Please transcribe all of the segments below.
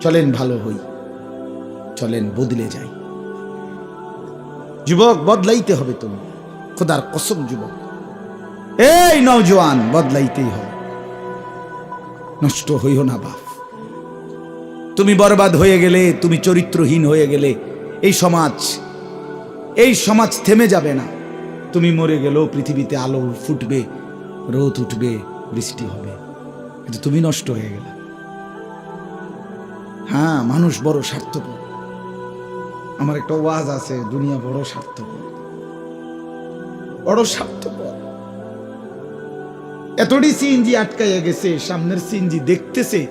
চলেন ভালো হই, চলেন বদলে যাই। যুবক, বদলাইতে হবে তুমি, খোদার কসম যুবক। এই নওজোয়ান, বদলাইতেই হবে। নষ্ট হইও না বাপ। তুমি বরবাদ হয়ে গেলে, তুমি চরিত্রহীন হয়ে গেলে, এই সমাজ এই সমাজ থেমে যাবে না। তুমি মরে গেলেও পৃথিবীতে আলো ফুটবে, রোদ উঠবে, বৃষ্টি হবে। কিন্তু তুমি নষ্ট হয়ে গেলে। হ্যাঁ মানুষ বড় স্বার্থপর। আমার একটা ওয়াজ আছে, দুনিয়া বড় স্বার্থপর। বড় স্বার্থপর। এতটি সিএনজি আটকাইয়া গেছে, সামনের সিএনজি দেখতেছে,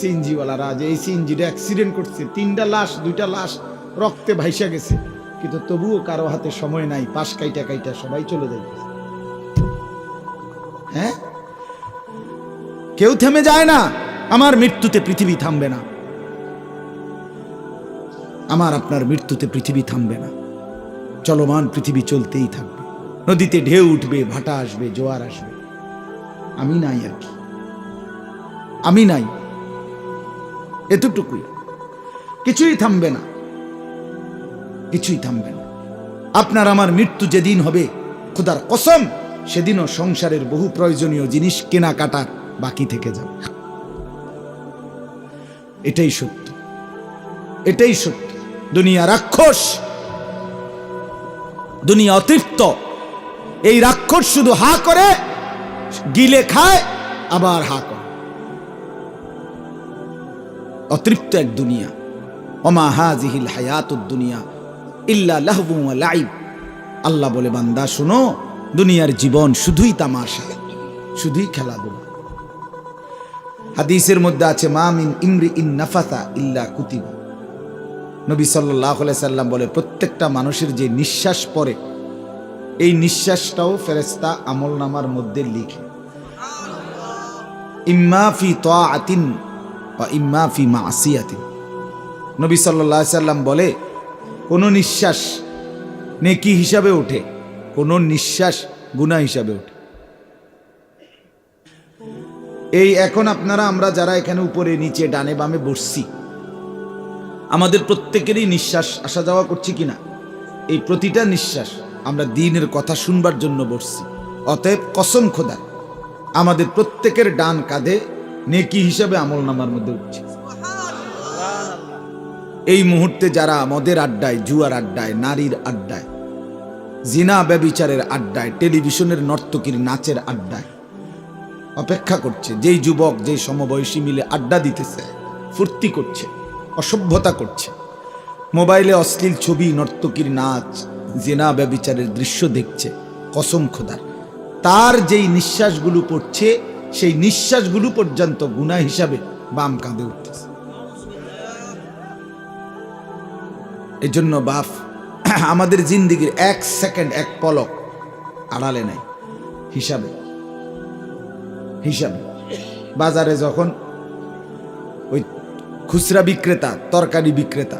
সিএনজিওয়ালারা যে এই সিএনজিটা অ্যাক্সিডেন্ট করছে, তিনটা লাশ, দুইটা লাশ রক্তে ভাইসা গেছে। কিন্তু তবুও কারও হাতে সময় নাই, পাশ কাইটা কাইটা সবাই চলে যাইতেছে। হ্যাঁ? কেউ থেমে যায় না, আমার মৃত্যুতে পৃথিবী থামবে না। আমার আপনার মৃত্যুতে পৃথিবী থামবে না। চলমান পৃথিবী চলতেই থাকবে। নদীতে ঢেউ উঠবে, ভাটা আসবে, জোয়ার আসবে। আমি নাই আর কি? আমি নাই। এতটুকুই। কিছুই থামবে না। কিছুই থামবে না। আপনার আমার মৃত্যু যেদিন হবে, খুদার কসম, সেদিনও সংসারের বহু প্রয়োজনীয় জিনিস কেনাকাটার বাকি থেকে যাবে। এটাই সত্য। এটাই সত্য। দুনিয়া রাক্ষস, দুনিয়া অতৃপ্ত। এই রাক্ষস শুধু হা করে, গিলে খায়, আবার হা করে। অতৃপ্ত এক দুনিয়া। ওমা হাজিহিল হায়াতুদ দুনিয়া ইল্লা লাহবু লাইব। আল্লাহ বলে, বান্দা, শুনো, দুনিয়ার জীবন শুধুই তামাশা, শুধুই খেলাধুলা। হাদিসের মধ্যে আছে মামিন ইমরি ইন নাফাসা ইল্লা কুতিবা। নবী সাল্লাহ সাল্লাম বলে, প্রত্যেকটা মানুষের যে নিঃশ্বাস পড়ে, এই নিঃশ্বাসটাও ফেরেস্তা আমল নামার মধ্যে লিখে। ইম্মা ফি আতিন বা ইম্মা ফি মা আসিয়াতিন নবী সাল্লাহ সাল্লাম বলে, কোনো নিঃশ্বাস নেকি হিসাবে ওঠে, কোনো নিঃশ্বাস গুণা হিসাবে ওঠে। এই এখন আপনারা, আমরা যারা এখানে উপরে, নিচে, ডানে, বামে বসছি আমাদের প্রত্যেকেরই নিঃশ্বাস আসা যাওয়া করছি কিনা? এই প্রতিটা নিঃশ্বাস আমরা দিনের কথা শুনবার জন্য বসছি। অতএব কসম খোদা, আমাদের প্রত্যেকের ডান কাঁধে নেকি হিসাবে আমল নামার মধ্যে উঠছে। এই মুহূর্তে যারা মদের আড্ডায়, জুয়ার আড্ডায়, নারীর আড্ডায়, জিনা ব্যবিচারের আড্ডায়, টেলিভিশনের নর্তকীর নাচের আড্ডায় অপেক্ষা করছে, যেই যুবক, যেই সমবয়সী মিলে আড্ডা দিতেছে, ফুর্তি করছে। অসভ্যতা করছে। মোবাইলে অশ্লীল ছবি, নর্তকীর নাচ, জেনা ব্যবিচারের দৃশ্য দেখছে। কসম খোদার। তার যেই নিঃশ্বাসগুলো পড়ছে, সেই নিঃশ্বাসগুলো পর্যন্ত গুণা হিসাবে বাম কাঁধে উঠতেছে। এজন্য বাপ, আমাদের জিন্দিগির এক সেকেন্ড, এক পলক আড়ালে নাই। হিসাবে হিসাবে। বাজারে যখন খুচরা বিক্রেতা, তরকারি বিক্রেতা।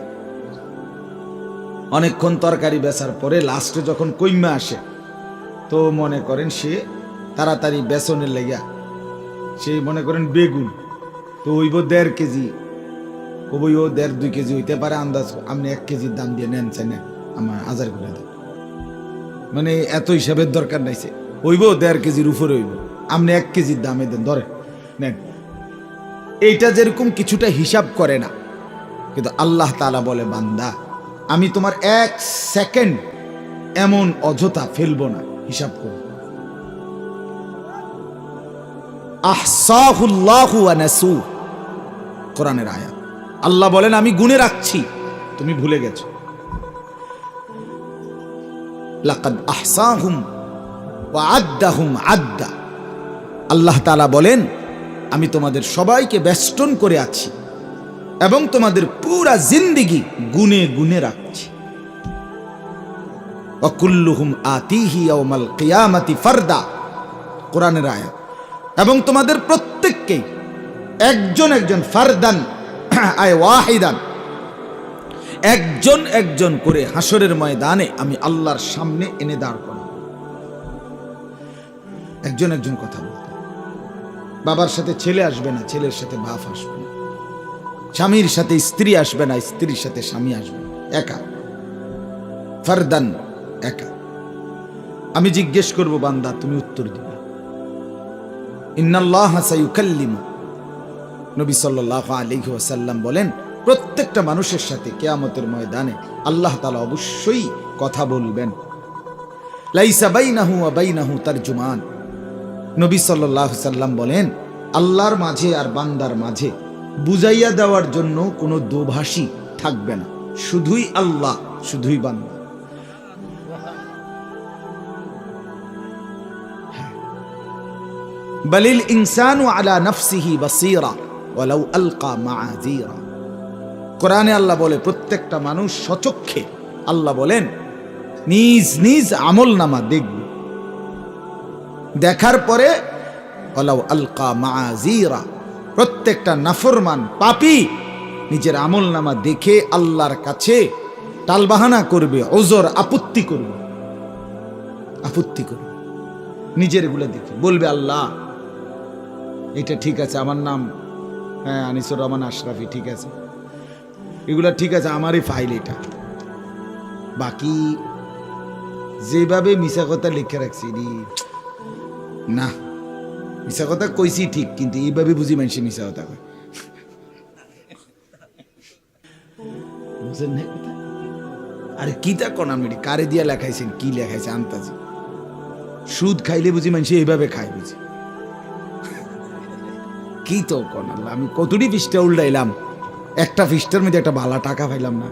অনেকক্ষণ তরকারি বেচার পরে লাস্টে যখন কইমা আসে, তো মনে করেন সে তাড়াতাড়ি বেসনের লেগা সে মনে করেন বেগুন, তো হইব দেড় কেজি। কবই ও দেড় দুই কেজি হইতে পারে, আন্দাজ আপনি এক কেজির দাম দিয়ে নেন, চাই আমার হাজার করে দেন। মানে এত হিসাবের দরকার নাইছে হইব দেড় কেজির উপরে হইব, আপনি এক কেজির দামে দেন ধরে নেন। এইটা যেরকম কিছুটা হিসাব করে না। কিন্তু আল্লাহ তালা বলে, বান্দা, আমি তোমার এক সেকেন্ড এমন অযথা ফেলব না, হিসাব করব। আহসাহুল্লাহু কোরআনের আয়াত। আল্লাহ বলেন, আমি গুনে রাখছি, তুমি ভুলে গেছো। লাকাদ আহসাহুম ওয়া আদ্দাহুম আদ্দা। আল্লাহ তাআলা বলেন আমি তোমাদের সবাইকে বেষ্টন করে আছি এবং তোমাদের পুরা জিন্দিগি গুনে গুনে রাখছি। অকুল্লুহুম আতিহি ইয়াউমাল কিয়ামাতি ফারদা, কোরআনের আয়াত। এবং তোমাদের প্রত্যেককেই একজন একজন ফারদান, আয় ওয়াহিদান, একজন একজন করে হাসরের ময়দানে আমি আল্লাহর সামনে এনে দাঁড় করাব। একজন একজন কথা। বাবার সাথে ছেলে আসবে না, ছেলের সাথে বাপ আসবে না। স্বামীর সাথে স্ত্রী আসবে না, স্ত্রীর সাথে স্বামী আসবে না। একা। ফারদান একা। আমি জিজ্ঞেস করব, বান্দা, তুমি উত্তর দিবে। ইন্নাল্লাহ নবী আলাইহি ওয়াসাল্লাম বলেন, প্রত্যেকটা মানুষের সাথে কেয়ামতের ময়দানে আল্লাহ তাআলা অবশ্যই কথা বলবেন। লাইসা বাইনাহু ওয়া বাইনাহু তারজুমান। নবী আলাইহি সাল্লাম বলেন, আল্লাহর মাঝে আর বান্দার মাঝে বুঝাইয়া দেওয়ার জন্য কোনো দোভাষী থাকবে না। শুধুই আল্লাহ, শুধুই বান্দা। বলিল ইনসানু আলা নফসিহি বাসীরা, ওয়ালাউ আলকা মাআযীরা। কোরআনে আল্লাহ বলে, প্রত্যেকটা মানুষ সচক্ষে আল্লাহ বলেন, নিজ নিজ আমল নামা দেখবে। দেখার পরে, ওলাউ আলকা মাআযীরা, প্রত্যেকটা নাফরমান পাপী নিজের আমল নামা দেখে আল্লাহর কাছে টালবাহানা করবে, ওজর আপত্তি করবে। আপত্তি করবে। নিজেরগুলো দেখে বলবে, আল্লাহ, এটা ঠিক আছে, আমার নাম হ্যাঁ আনিসুর রহমান আশরাফি, ঠিক আছে। এগুলো ঠিক আছে, আমারই ফাইল এটা। বাকি যেভাবে মিশা কথা লিখে রাখছি না মিশা কথা কইছি ঠিক, কিন্তু এইভাবে বুঝি মানুষে মিশা কথা কয়? আরে কি তা কোন আপনি কারে দিয়া লেখাইছেন, কি লেখাইছে আন্তাজি? সুদ খাইলে বুঝি মানুষ এইভাবে খায় বুঝি। কি তো কোন আমি কতটি পৃষ্ঠা উল্টাইলাম। একটা পৃষ্ঠার মধ্যে একটা ভালা টাকা পাইলাম না।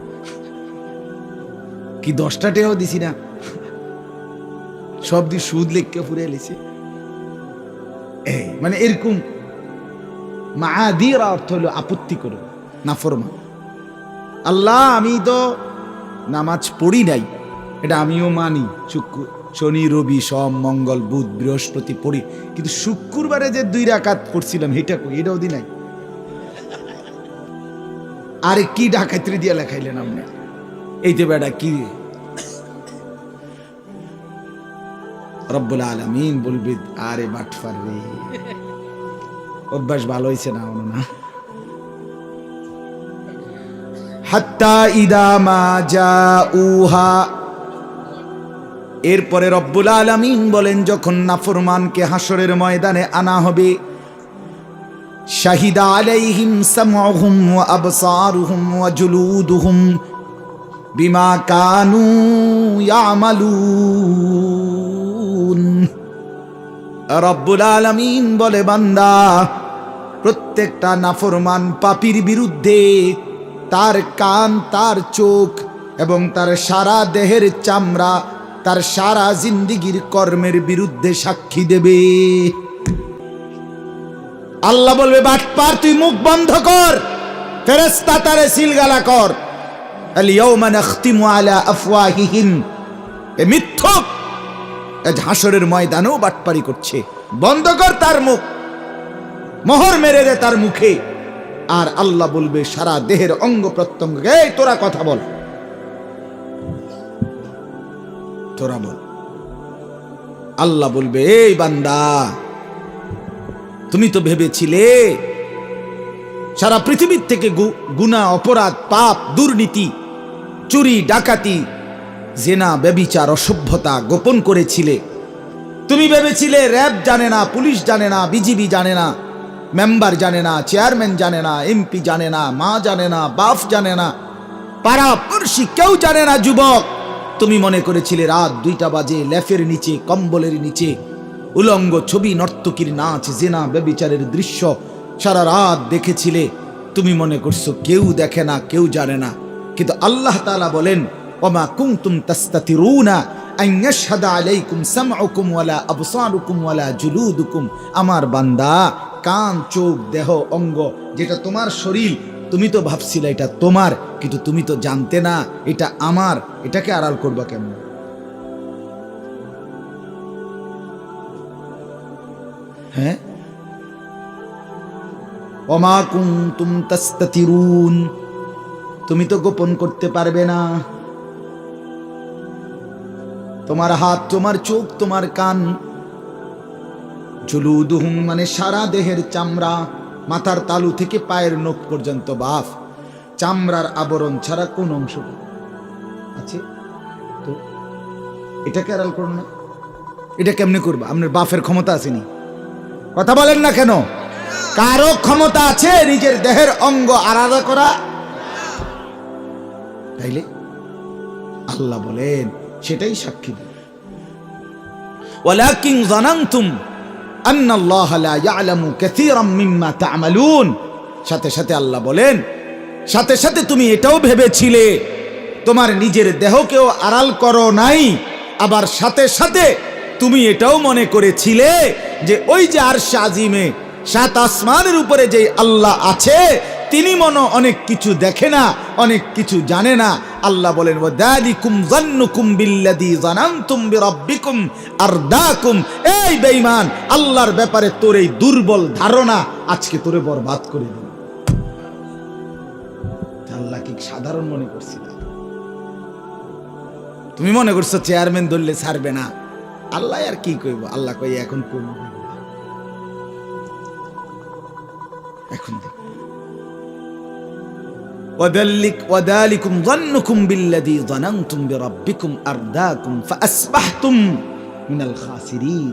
কি দশটা টেও দিছি না। সব দিয়ে সুদ লেখকে ফুরে এলেছে এই মানে এরকম মাহাদির অর্থ হলো আপত্তি করো নাফরমা আল্লাহ, আমি তো নামাজ পড়ি নাই, এটা আমিও মানি, শুক্র, শনি, রবি, সোম, মঙ্গল, বুধ, বৃহস্পতি পড়ি, কিন্তু শুক্রবারে যে দুই রাকাত পড়ছিলাম, এটা কই, এটাও দি নাই। আরে কি ডাকাইত্রি দিয়া লেখাইলেন আপনি? এই যে বেটা, কি রব্বুল আলমিন বলবি, আরে বাটফার রে। অভ্যাস ভালো হয়েছে না ওনো না হাত্তা ইদা মা জাউহা। এরপরে রব্বুল আলমিন বলেন, যখন নাফরমানকে হাসরের ময়দানে আনা হবে, শাহিদা আলাইহিম সামউহুম ওয়া আবসারুহুম ওয়া জুলুদুহুম বিমা কানু ইয়ামালুন। রব্বুল আলামিন বলে, বান্দা, প্রত্যেকটা নাফরমান পাপির বিরুদ্ধে তার কান, তার চোখ এবং তার সারা দেহের চামড়া, তার সারা জিন্দিগির কর্মের বিরুদ্ধে সাক্ষী দেবে। আল্লাহ বলবে, বাটপার, তুই মুখ বন্ধ কর ফেরেস্তা তারে সিলগালা কর। মিথ্যক! হাসরের ময়দানেও বাটপারি করছে। বন্ধ কর তার মুখ। মোহর মেরে দে তার মুখে। আর আল্লাহ বলবে, সারা দেহের অঙ্গ প্রত্যঙ্গ। তোরা কথা বল। তোরা বল। আল্লাহ বলবে, এই বান্দা, তুমি তো ভেবেছিলে, সারা পৃথিবীর থেকে গু- গুনাহ অপরাধ, পাপ, দুর্নীতি চুরি, ডাকাতি, জেনা, ব্যবিচার, অসভ্যতা গোপন করেছিলে। তুমি ভেবেছিলে র্যাব জানে না, পুলিশ জানে না, বিজিবি জানে না, মেম্বার জানে না, চেয়ারম্যান জানে না, এমপি জানে না, মা জানে না বাপ জানে না পাড়া পড়শি কেউ জানে না, যুবক। তুমি মনে করেছিলে রাত দুইটা বাজে, লেফের নিচে, কম্বলের নিচে, উলঙ্গ ছবি, নর্তকীর নাচ, জেনা, ব্যবিচারের দৃশ্য, সারা রাত দেখেছিলে। তুমি মনে করছ কেউ দেখে না, কেউ জানে না। কিন্তু আল্লাহ তাআলা বলেন, ওমা কুনতুম তাস্তাতিরুনা আমার বান্দা, কান, চোখ, দেহ, অঙ্গ, যেটা তোমার শরীর, তুমি তো ভাবছিলে এটা তোমার, কিন্তু তুমি তো জানতে না, এটা আমার, এটাকে আড়াল করবা কেমন? হ্যাঁ? অমা কুনতুম তাস্তাতিরুন। তুমি তো গোপন করতে পারবে না। তোমার হাত, তোমার চোখ, তোমার কান। জুলুদুহুম মানে সারা দেহের চামড়া, মাথার তালু থেকে পায়ের নখ পর্যন্ত বাফ। চামড়ার আবরণ ছাড়া কোন অংশ আছে তো এটা কেরাল করো না? এটা কেমনে করবা? আপনার বাফের ক্ষমতা আসেনি কথা বলেন না কেন? কারও ক্ষমতা আছে নিজের দেহের অঙ্গ আলাদা করা। তাইলে আল্লাহ বলেন, সেটাই সাক্ষী দেবে ওয়ালাকিং জানান্তুম সাথে সাথে আল্লাহ বলেন, সাথে সাথে তুমি এটাও ভেবেছিলে, তোমার নিজের দেহকেও আড়াল করো নাই, আবার সাথে সাথে তুমি এটাও মনে করেছিলে যে ওই যে আর সাজিমে সাত আসমানের উপরে যে আল্লাহ আছে তিনি মনে অনেক কিছু দেখে না, অনেক কিছু জানে না। আল্লাহ বলেন, ওয়াদালিকুম জান্নুকুম বিল্লাযী জানানতুম বিরাব্বিকুম আরদাকুম। এই বেঈমান, আল্লাহর ব্যাপারে তোর এই দুর্বল ধারণা আজকে তোরে বরবাদ করে দিল। আল্লাহ কি সাধারণ মনে করছিল তুমি মনে করছ চেয়ারম্যান ধরলে ছাড়বে না? আল্লাহ আর কি কইব? আল্লাহ কই এখন কোন এখন দেখ। وذلك وذلكم ظنكم بالذي ظننتم بربكم أرداكم فأصبحتم من الخاسرين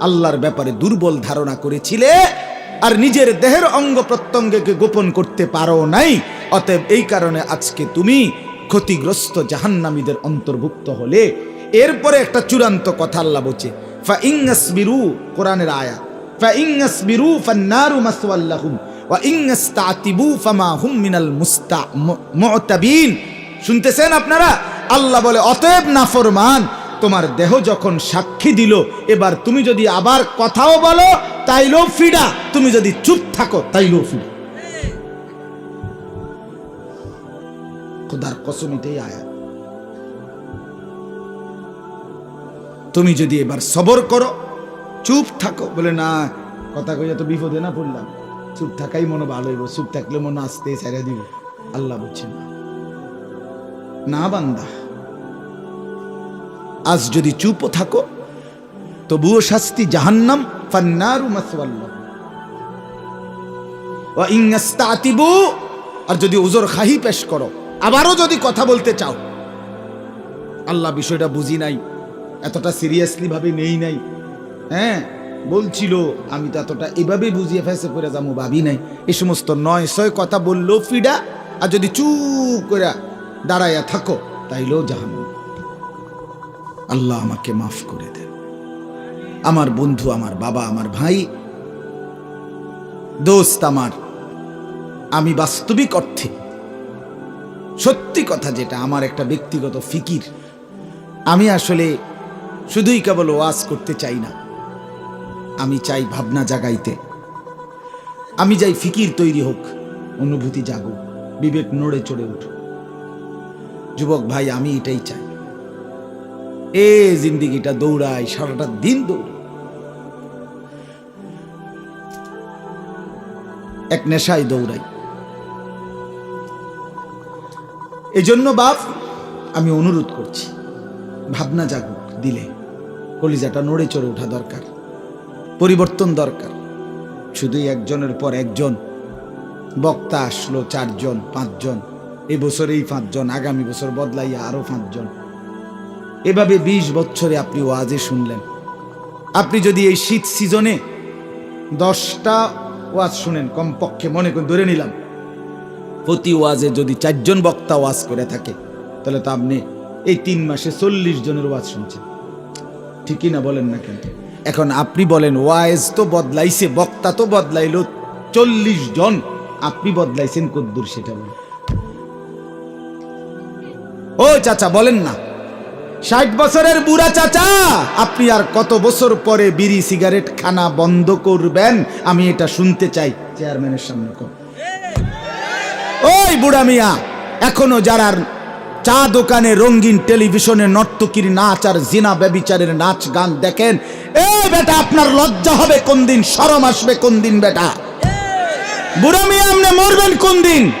আল্লাহর ব্যাপারে দুর্বল ধারণা করেছিলে আর নিজের দেহের অঙ্গ প্রত্যঙ্গকে গোপন করতে পারো নাই অতএব এই কারণে আজকে তুমি ক্ষতিগ্রস্ত জাহান্নামীদের অন্তর্ভুক্ত হলে এরপরে একটা চূড়ান্ত কথা আল্লাহ বলছে ফা ইংসবিরু কোরআনের আয়া ফা ইংসবিরু ফান্নারু মাসওয়াল্লাহুম শুনতেছেন আপনারা? আল্লাহ বলে, অতএব নাফরমান, তোমার দেহ যখন সাক্ষী দিল, এবার তুমি যদি আবার কথাও বলো, তাইলেও ফিডা তুমি যদি চুপ থাকো, তাইলেও ফিডা তুমি যদি এবার সবর করো, চুপ থাকো, বলে, না, কথা কইয়া তো বিপদে না পড়লাম। চুপ থাকাই মনে ভালো হইব, চুপ থাকলে মনে আসতে ছেড়ে দিব। আল্লাহ বলছেন না। বান্দা, আজ যদি চুপও থাকো, তবুও শাস্তি জাহান্নাম, ফান্নারু মাসওয়াল্লাহ। ওয়া ইংস্তাতিবু আর যদি উজর খাহি পেশ করো, আবারও যদি কথা বলতে চাও, আল্লাহ বিষয়টা বুঝি নাই, এতটা সিরিয়াসলি ভাবে নেই নাই হ্যাঁ? বলছিল, আমি তো এতটা এভাবে বুঝিয়ে ফেসে করে যাব ভাবি নাই। এ সমস্ত নয় ছয় কথা বললেও ফিডা, আর যদি চুপ করে দাঁড়াইয়া থাকো, তাইলেও জাহান্ন আল্লাহ আমাকে মাফ করে দেন। আমার বন্ধু, আমার বাবা, আমার ভাই, দোস্ত আমার, আমি বাস্তবিক অর্থে সত্যি কথা যেটা, আমার একটা ব্যক্তিগত ফিকির। আমি আসলে শুধুই কেবল ওয়াজ করতে চাই না। আমি চাই ভাবনা জাগাইতে। আমি চাই ফিকির তৈরি হোক, অনুভূতি জাগুক, বিবেক নড়ে চড়ে উঠুক। যুবক ভাই, আমি এটাই চাই। এ জিন্দিগিটা দৌড়াই, সারাটা দিন দৌড়াই। এক নেশায় দৌড়াই। এজন্য বাপ, আমি অনুরোধ করছি, ভাবনা জাগুক দিলে, কলিজাটা নড়ে চড়ে ওঠা দরকার। পরিবর্তন দরকার। শুধুই একজনের পর একজন, বক্তা আসলো চারজন, পাঁচজন, এই বছর এই পাঁচজন, আগামী বছর বদলাইয়া আরও পাঁচজন। এভাবে ২০ বছরে আপনি ওয়াজে শুনলেন। আপনি যদি এই শীত সিজনে দশটা ওয়াজ শুনেন, কমপক্ষে মনে করে ধরে নিলাম, প্রতি ওয়াজে যদি চারজন বক্তা ওয়াজ করে থাকে, তাহলে তো আপনি এই তিন মাসে চল্লিশ জনের ওয়াজ শুনছেন। ঠিকই না বলেন না কেন? এখন আপনি বলেন, ওয়াইজ তো বদলাইছে, বক্তা তো বদলাইলো, চল্লিশ জন। আপনি বদলাইছেন কদ্দুর সেটা বলেন। ও চাচা, বলেন না। ষাট বছরের বুড়া চাচা, আপনি আর কত বছর পরে বিড়ি, সিগারেট খানা বন্ধ করবেন? আমি এটা শুনতে চাই, চেয়ারম্যানের সামনে ওই বুড়া মিয়া, এখনও যারা চা দোকানে রঙিন টেলিভিশনে নর্তকীর নাচ আর জিনা ব্যবিচারের নাচ গান দেখেন এ বেটা, আপনার লজ্জা হবে কোন দিন শরম আসবে কোন দিন বেটা। বুড়া মিয়া, আপনি মরবেন কোন দিন?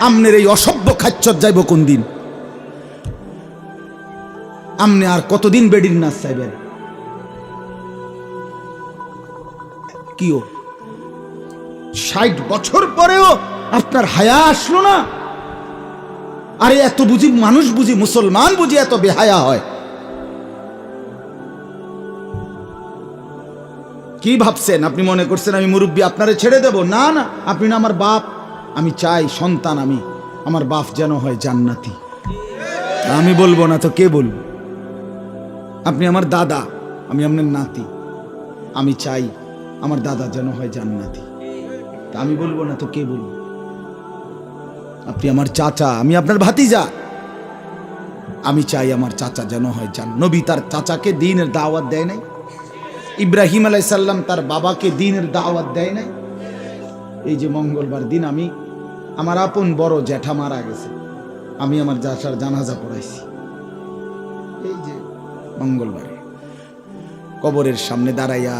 আমনের এই অসভ্য খাচ্চর যাইব কোন দিন? আমনে আর কতদিন বেডির নাচ চাইবেন? কিও? ষাট বছর পরেও আপনার হায়া আসলো না? আরে, এত বুঝি মানুষ বুঝি মুসলমান বুঝি এত বেহায়া হয়? কি ভাবছেন? আপনি মনে করছেন আমি মুরব্বী, আপনারে ছেড়ে দেব? না না, আপনি না, আমার বাপ। আমি চাই সন্তান আমি, আমার বাপ যেন হয় জান্নাতি। আমি বলব না তো কে বলব? আপনি আমার দাদা, আমি আপনার নাতি। আমি চাই আমার দাদা যেন হয় জান্নাতি। তা আমি বলব না তো কে বলব? আপনি আমার চাচা, আমি আপনার ভাতিজা। আমি চাই আমার চাচা যেন হয় জান নবী তার চাচাকে দিনের দাওয়াত দেয় নাই। ইব্রাহিম আলাইসাল্লাম তার বাবাকে দিনের দাওয়াত দেয় নাই। এই যে মঙ্গলবার দিন আমি, আমার আপন বড় জ্যাঠা মারা গেছে। আমি আমার জাসার জানাজা পড়াইছি। এই যে মঙ্গলবারে। কবরের সামনে দাঁড়াইয়া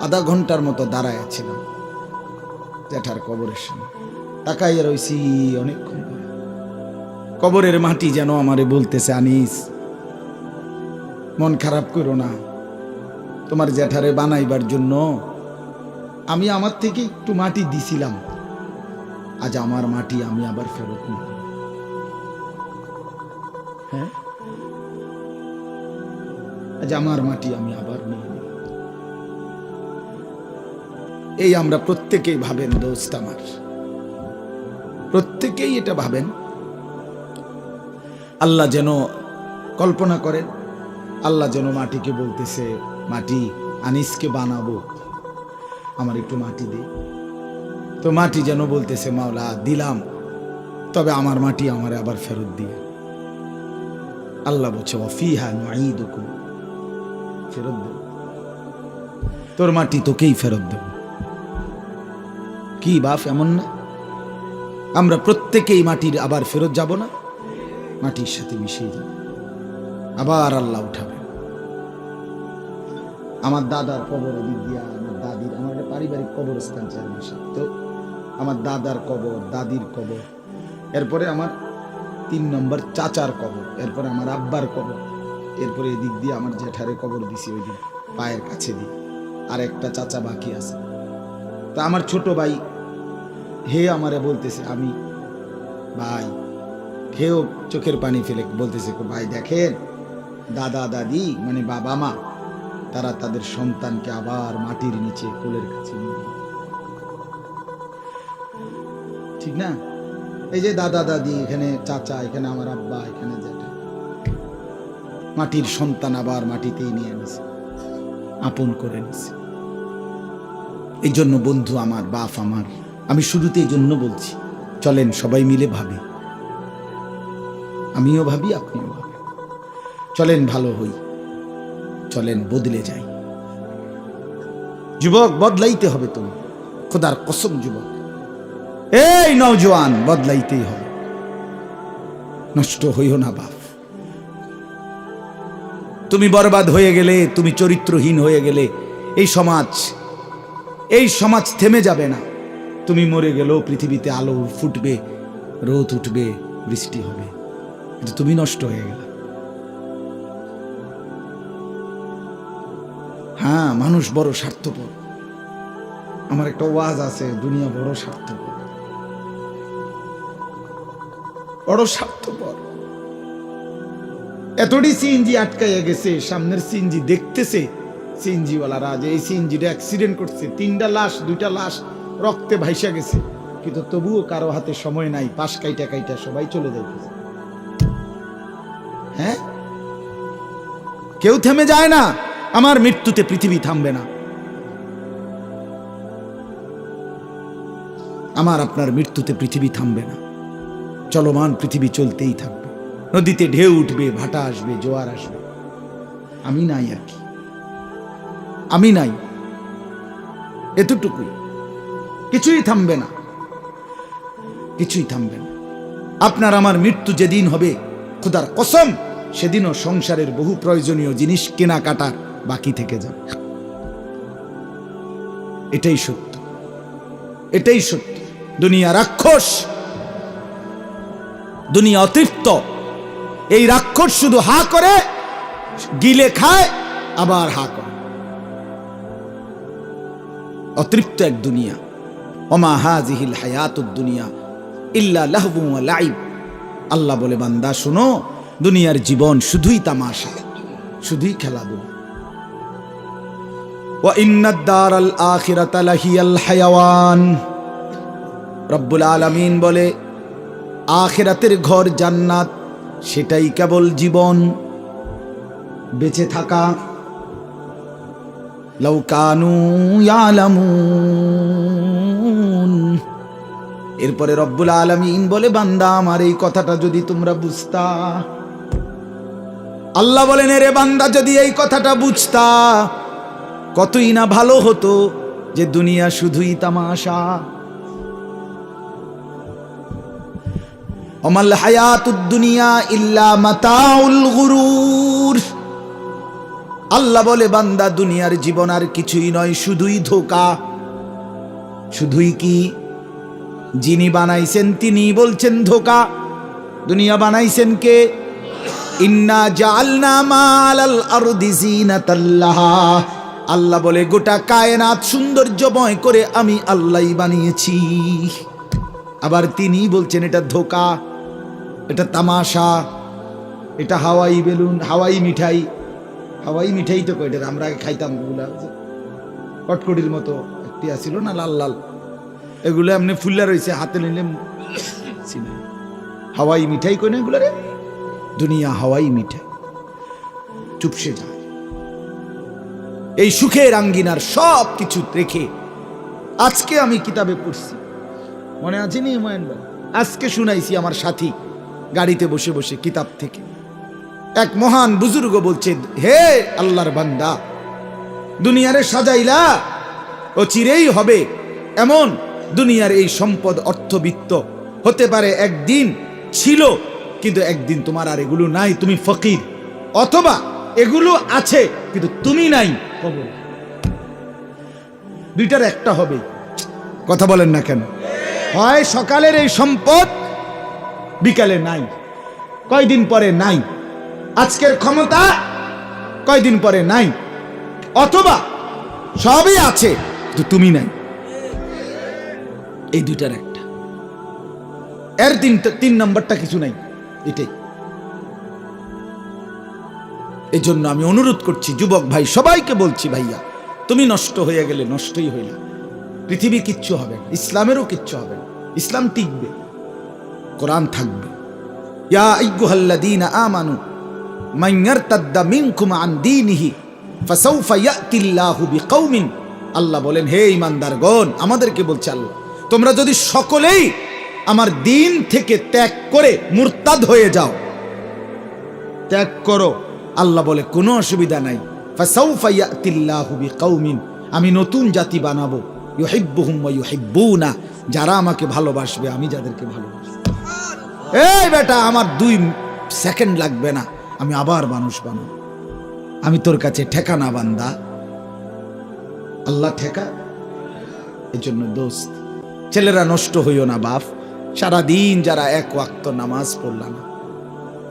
আধা ঘণ্টার মতো দাঁড়াইয়া ছিলাম জ্যাঠার কবরের সামনে। তাকাইয়া রইছি অনেকক্ষণ কবরের মাটি যেন আমারে বলতেছে, আনিস, মন খারাপ করো না। তোমার জ্যাঠারে বানাইবার জন্য আমি আমার থেকে একটু মাটি দিছিলাম। আজ আমার মাটি আমি আবার ফেরত নিব। হ্যাঁ? আজ আমার মাটি আমি আবার নিয়ে এই আমরা প্রত্যেকেই ভাবেন, দোস্ত আমার। প্রত্যেকেই এটা ভাবেন। আল্লাহ যেন কল্পনা করেন, আল্লাহ যেন মাটিকে বলতেছে মাটি আনিসকে বানাবো। আমার একটু মাটি দে। তো মাটি যেন বলতেছে, মাওলা, দিলাম। তবে আমার মাটি আমার আবার ফেরত দিয়ে। আল্লাহ বলছে অফিহা নুকুম ফেরত দেব তোর মাটি তোকেই ফেরত দেব। কি বাপ এমন না? আমরা প্রত্যেকেই মাটির আবার ফেরত যাব না? মাটির সাথে মিশিয়ে যাব আবার আল্লাহ উঠাবে। আমার দাদার কবর দিক দিয়া, আমার দাদির, আমার একটা পারিবারিক কবরস্থান চেয়ারম্যান সাহেব তো আমার দাদার কবর, দাদির কবর, এরপরে আমার তিন নম্বর চাচার কবর, এরপরে আমার আব্বার কবর, এরপরে এদিক দিয়ে আমার জেঠারে কবর দিছি ওই দিন পায়ের কাছে দিই আর একটা চাচা বাকি আছে। তা আমার ছোট ভাই, হে আমারে বলতেছে, আমি, ভাই, হেও চোখের পানি ফেলে বলতেছে, ভাই দেখেন, দাদা, দাদি মানে বাবা, মা তারা তাদের সন্তানকে আবার মাটির নিচে কোলের কাছে নিয়ে ঠিক না? এই যে দাদা, দাদি, এখানে চাচা, এখানে আমার আব্বা, এখানে মাটির সন্তান আবার মাটিতেই নিয়ে নিছে। আপন করে নিছে। এই জন্য বন্ধু আমার, বাপ আমার, আমি শুরুতে এই জন্য বলছি, চলেন সবাই মিলে ভাবি। আমিও ভাবি, আপনিও ভাবেন। চলেন ভালো হই। চলেন বদলে যাই যুবক, বদলাইতে হবে তুমি। খোদার কসম যুবক। এই নওজোয়ান, বদলাইতেই হবে। নষ্ট হইও না বাপ। তুমি বরবাদ হয়ে গেলে, তুমি চরিত্রহীন হয়ে গেলে, এই সমাজ এই সমাজ থেমে যাবে না। তুমি মরে গেলেও পৃথিবীতে আলো ফুটবে, রোদ উঠবে, বৃষ্টি হবে। কিন্তু তুমি নষ্ট হয়ে গেলে। হ্যাঁ মানুষ বড় স্বার্থপর। আমার একটা ওয়াজ আছে, দুনিয়া বড় স্বার্থপর। বড় স্বার্থপর। এতটি সিএনজি আটকাইয়া গেছে, সামনের সিএনজি দেখতেছে, সিএনজিওয়ালারা যে এই সিএনজিটা অ্যাক্সিডেন্ট করছে, তিনটা লাশ, দুইটা লাশ রক্তে ভাইসা গেছে। কিন্তু তবুও কারও হাতে সময় নাই, পাশ কাইটা কাইটা সবাই চলে যাইতেছে। হ্যাঁ? কেউ থেমে যায় না। আমার মৃত্যুতে পৃথিবী থামবে না। আমার আপনার মৃত্যুতে পৃথিবী থামবে না। চলমান পৃথিবী চলতেই থাকবে। নদীতে ঢেউ উঠবে, ভাটা আসবে, জোয়ার আসবে। আমি নাই আর কি? আমি নাই। এতটুকুই। কিছুই থামবে না। কিছুই থামবে না। আপনার আমার মৃত্যু যেদিন হবে, খুদার কসম, সেদিনও সংসারের বহু প্রয়োজনীয় জিনিস কেনাকাটা বাকি থেকে যাবে এটাই সত্য। এটাই সত্য। দুনিয়া রাক্ষস। দুনিয়া অতৃপ্ত। এই রাক্ষস শুধু হা করে, গিলে খায়, আবার হা করে। অতৃপ্ত এক দুনিয়া। ওমা হাজিহিল হায়াতুদ দুনিয়া ইল্লা লাহবু লাইব। আল্লাহ বলে, বান্দা, শোনো, দুনিয়ার জীবন শুধুই তামাশা। শুধুই খেলাধুলা। রব্বুল আলামিন বলে, আখেরাতের ঘর জান্নাত, সেটাই কেবল জীবন। বেঁচে থাকা লৌকানু এরপরে রব্বুল আলামিন বলে, বান্দা, আমার এই কথাটা যদি তোমরা বুঝতা। আল্লাহ বলেন রে বান্দা, যদি এই কথাটা বুঝতা কতই না ভালো হতো যে দুনিয়া শুধুই তামাশা। অমাল হায়াতুদ দুনিয়া ইল্লা মাতাউল গুরুর। আল্লাহ বলে, বান্দা, দুনিয়ার জীবন আর কিছুই নয়, শুধুই ধোকা। শুধুই কি? যিনি বানাইছেন তিনি বলছেন ধোকা। দুনিয়া বানাইছেন কে? ইন্না জালনা মালাল আরদি জিনাতাল্লাহা। আল্লাহ বলে, গোটা কায়নাত সৌন্দর্যময় করে আমি আল্লাহই বানিয়েছি। আবার তিনি বলছেন, এটা ধোকা, এটা তামাশা, এটা হাওয়াই বেলুন, হাওয়াই মিঠাই। হাওয়াই মিঠাই তো কয়টা আমরা খাইতাম কটকটির মতো একটি আসিল না, লাল লাল। এগুলো এমনি ফুল্লা রয়েছে হাতে নিলে হাওয়াই মিঠাই কই না এগুলো রে? দুনিয়া হাওয়াই মিঠাই। চুপসে যায় এই সুখের আঙ্গিনার সব কিছু রেখে আজকে আমি কিতাবে পড়ছি। মনে আছে নি হুমায়ুন ভাই? আজকে শুনাইছি আমার সাথী গাড়িতে বসে বসে কিতাব থেকে। এক মহান বুজুর্গ বলছে, হে আল্লাহর বান্দা, দুনিয়ারে সাজাইলা ও চিরেই হবে এমন দুনিয়ার এই সম্পদ অর্থবিত্ত। হতে পারে একদিন ছিল, কিন্তু একদিন তোমার আর এগুলো নাই। তুমি ফকির, অথবা এগুলো আছে কিন্তু তুমি নাই। কবর দুইটার একটা হবে। কথা বলেন না কেন? হয় সকালের এই সম্পদ বিকালে নাই। কয়দিন পরে নাই? আজকের ক্ষমতা কয়দিন পরে নাই? অথবা সবই আছে কিন্তু তুমি নাই। এই দুইটার একটা। এর তিন তিন নম্বরটা কিছু নাই এটাই। এই জন্য আমি অনুরোধ করছি, যুবক ভাই, সবাইকে বলছি ভাইয়া, তুমি নষ্ট হয়ে গেলে নষ্টই হইলা। পৃথিবী কিচ্ছু হবে না, ইসলামেরও কিচ্ছু হবে না, ইসলাম টিকবে, কোরআন থাকবে। ইয়া আইয়ুহাল্লাযীনা আমানু, মান ইয়ারতাদ্দা মিনকুম আন দীনিহি, ফাসাউফা ইয়াতিল্লাহু বিকাউমিন আল্লাহ বলেন, হে ঈমানদারগণ, আমাদেরকে বলছে আল্লাহ, তোমরা যদি সকলেই আমার দিন থেকে ত্যাগ করে মুরতাদ হয়ে যাও, ত্যাগ করো। আল্লাহ বলে, কোনো অসুবিধা নাই। আমি নতুন জাতি বানাবো। ইউহিব্বুনা, যারা আমাকে ভালোবাসবে, আমি যাদেরকে ভালোবাসবো এই বেটা, আমার দুই সেকেন্ড লাগবে না, আমি আবার মানুষ বানাবো। আমি তোর কাছে ঠেকানা বান্দা। আল্লাহ ঠেকা? এই জন্য দোস্ত, ছেলেরা নষ্ট হইও না, বাপ। সারাদিন যারা এক ওয়াক্ত নামাজ পড়ল না।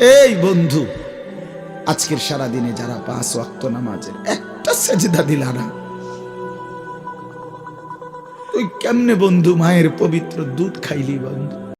এই বন্ধু আজকের সারা দিনে যারা পাঁচ ওয়াক্ত নামাজের একটা সেজদা দিলা না, তুই কেমনে বন্ধু মায়ের পবিত্র দুধ খাইলি বন্ধু?